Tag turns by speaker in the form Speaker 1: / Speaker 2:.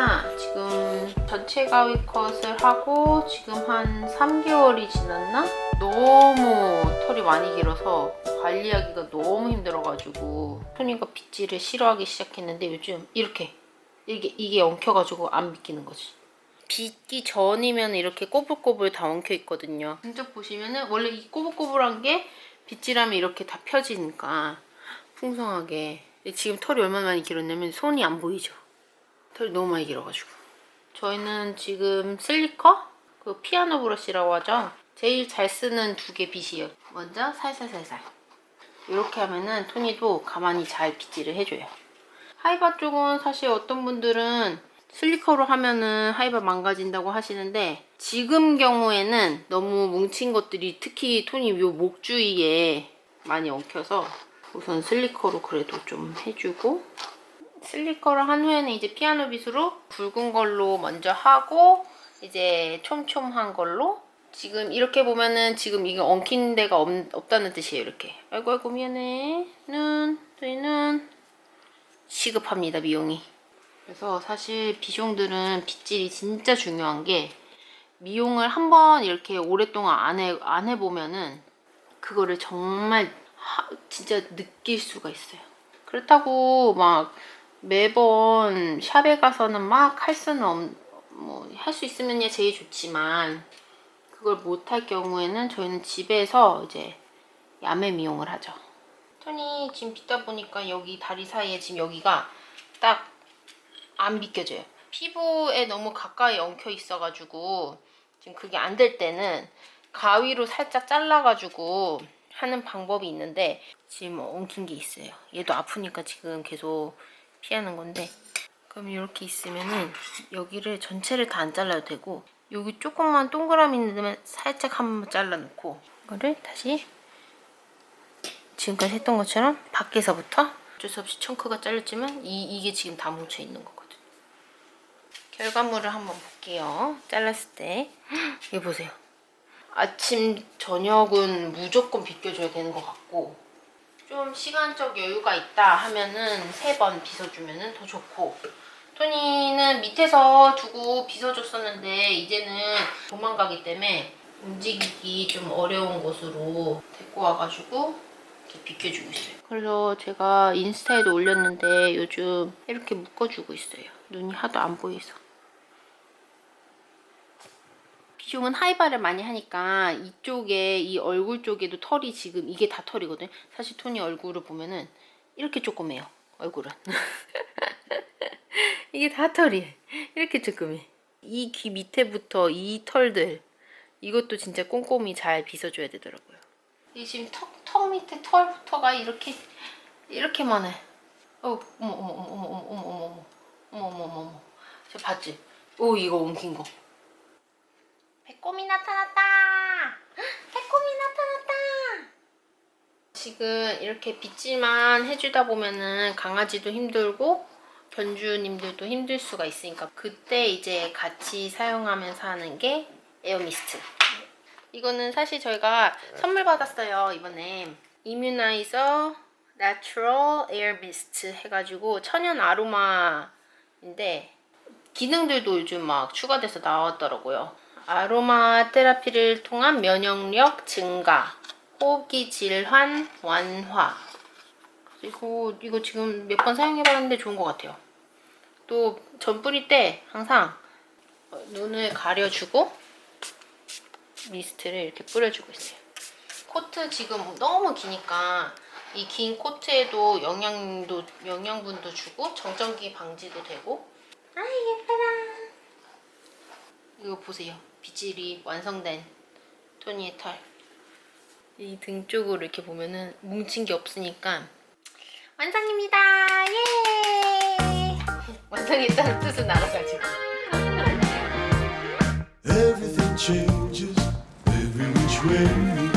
Speaker 1: 토니가 지금 전체 가위 컷을 하고 지금 한 3개월이 지났나? 너무 털이 많이 길어서 관리하기가 너무 힘들어가지고 토니가 빗질을 싫어하기 시작했는데 요즘 이렇게 이게 이게 엉켜가지고 안 빗기는 거지. 빗기 전이면 이렇게 꼬불꼬불 다 엉켜 있거든요. 근접 보시면은 원래 이 꼬불꼬불한 게 빗질하면 이렇게 다 펴지니까 풍성하게. 지금 털이 얼마나 많이 길었냐면 손이 안 보이죠. 털이 너무 많이 길어가지고. 저희는 지금 슬리커, 그 피아노 브러쉬라고 하죠. 제일 잘 쓰는 두 개 빗이에요. 먼저 살살살살. 이렇게 하면은 토니도 가만히 잘 빗질을 해줘요. 하이바 쪽은 사실 어떤 분들은 슬리커로 하면은 하이바 망가진다고 하시는데 지금 경우에는 너무 뭉친 것들이 특히 토니 요목 주위에 많이 엉켜서 우선 슬리커로 그래도 좀 해주고 슬리커를 한 후에는 이제 피아노 빗으로 굵은 걸로 먼저 하고 이제 촘촘한 걸로. 지금 이렇게 보면은 지금 이게 엉킨 데가 없, 없다는 뜻이에요 이렇게. 아이고 아이고 미안해. 눈 저희 눈. 시급합니다 미용이. 그래서 사실 비숑들은 빗질이 진짜 중요한 게 미용을 한번 이렇게 오랫동안 안, 해, 안 해보면은 그거를 정말 하- 진짜 느낄 수가 있어요. 그렇다고 막 매번 샵에 가서는 막 할 수는 뭐할 수 있으면야 제일 좋지만 그걸 못 할 경우에는 저희는 집에서 이제 야매 미용을 하죠. 토니 지금 빗다 보니까 여기 다리 사이에 지금 여기가 딱안 비껴져요. 피부에 너무 가까이 엉켜 있어가지고 지금 그게 안 될 때는 가위로 살짝 잘라가지고 하는 방법이 있는데 지금 엉킨 게 있어요. 얘도 아프니까 지금 계속 피하는 건데 그럼 이렇게 있으면은 여기를 전체를 다 안 잘라도 되고 여기 조금만 동그라미 있는 살짝 한번 잘라놓고 이거를 다시 지금까지 했던 것처럼 밖에서부터 어쩔 수 없이 청크가 잘렸지만 이, 이게 지금 다 뭉쳐 있는 거거든. 결과물을 한번 볼게요. 잘랐을 때 이거 보세요. 아침 저녁은 무조건 비껴줘야 되는 것 같고 좀 시간적 여유가 있다 하면은 세 번 빗어주면은 더 좋고 토니는 밑에서 두고 빗어줬었는데 이제는 도망가기 때문에 움직이기 좀 어려운 곳으로 데리고 와가지고 이렇게 비껴주고 있어요. 그래서 제가 인스타에도 올렸는데 요즘 이렇게 묶어주고 있어요. 눈이 하도 안 보여서. 비숑은 하이바를 많이 하니까 이쪽에 이 얼굴 쪽에도 털이 지금 이게 다 털이거든. 사실 토니 얼굴을 보면은 이렇게 조그매요. 얼굴은. 이게 다 털이에요. 이렇게 조그매. 이 귀 밑에부터 이 털들 이것도 진짜 꼼꼼히 잘 빗어줘야 되더라고요. 이 지금 턱, 턱 밑에 털부터가 이렇게 이렇게 많아. 어, 어머 어머 어머 어머 어머 어머 어머 어머 어머 어머. 저 봤지? 오 이거 옮긴 거. 배꼽이 나타났다. 헉, 배꼽이 나타났다. 지금 이렇게 빗질만 해주다 보면은 강아지도 힘들고 견주님들도 힘들 수가 있으니까 그때 이제 같이 사용하면서 하는 게 에어미스트. 이거는 사실 저희가 선물 받았어요 이번에 이뮤나이저 내추럴 에어 미스트 해가지고 천연 아로마인데 기능들도 요즘 막 추가돼서 나왔더라고요 아로마 테라피를 통한 면역력 증가 호흡기 질환 완화 그리고 이거 지금 몇 번 사용해봤는데 좋은 것 같아요 또 전 뿌릴 때 항상 눈을 가려주고 미스트를 이렇게 뿌려주고 있어요. 코트 지금 너무 기니까 이 긴 코트에도 영양도 영양분도 주고 정전기 방지도 되고. 아 예뻐라. 이거 보세요. 빗질이 완성된 토니의 털. 이 등 쪽으로 이렇게 보면은 뭉친 게 없으니까 완성입니다. 예. 완성했다는 뜻은 알아가지고.
Speaker 2: Everything changes every which way.